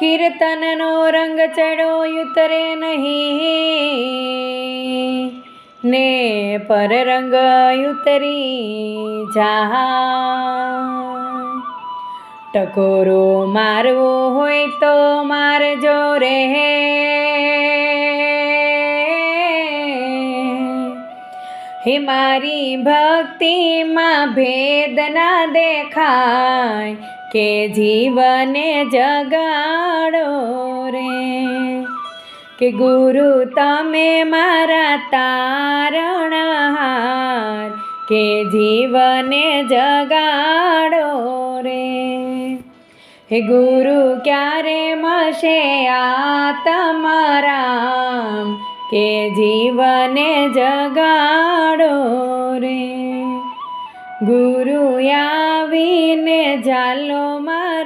કીર્તનનો રંગ ચડો ઉતરે નહીં. ને પર રંગ ઉતરી જા ટકોરો મારવો હોય તો મારજો રે હે મારી ભક્તિમાં ભેદ ના દેખાય. કે જીવને જગાડો રે. કે ગુરુ, તમે મારા તારણહાર. કે જીવને જગાડો રે. હે ગુરુ, ક્યારે મળશે આ તમારા કે જીવને જગાડો રે. ગુરુ આવીને જાલો મારો.